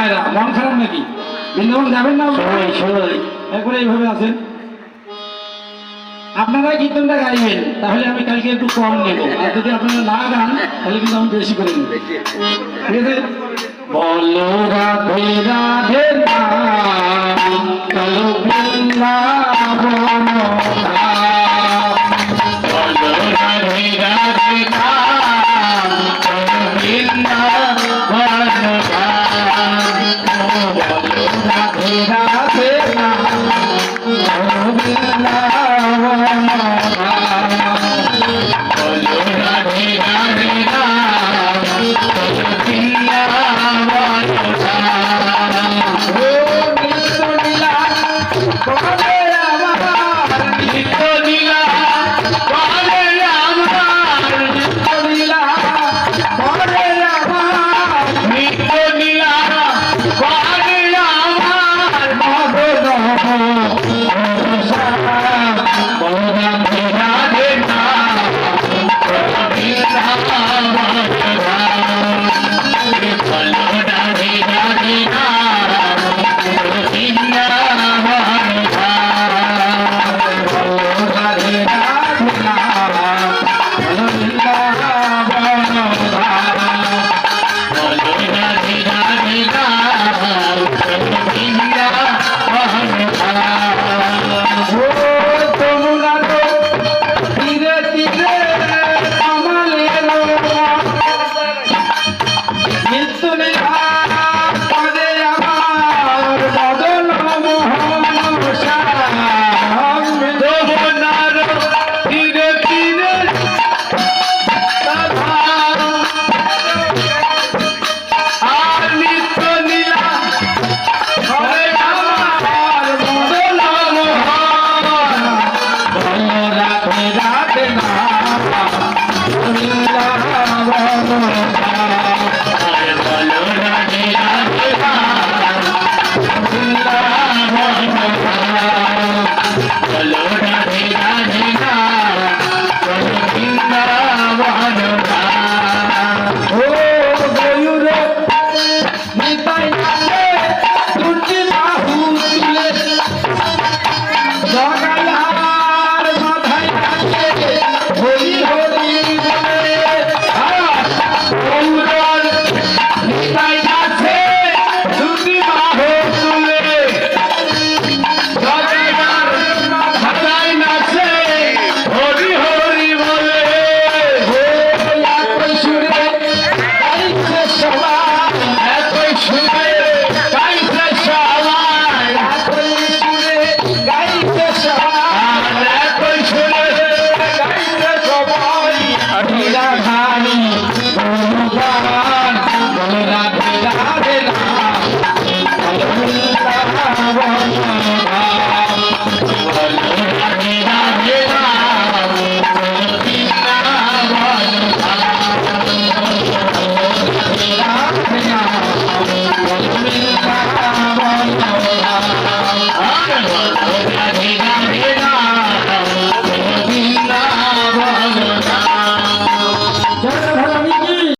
মায়েরা মন খারাপ নাকি? বৃন্দাবন যাবেন না এখন এইভাবে আছেন। আপনারা কীর্তনটা গাইবেন তাহলে আমি কালকে একটু কম নেব। আর যদি আপনারা না গান তাহলে কিন্তু আমি বেশি করে নেব। ঠিক আছে? বলো রাধে রাধে কালো বৃন্দা। Thank you.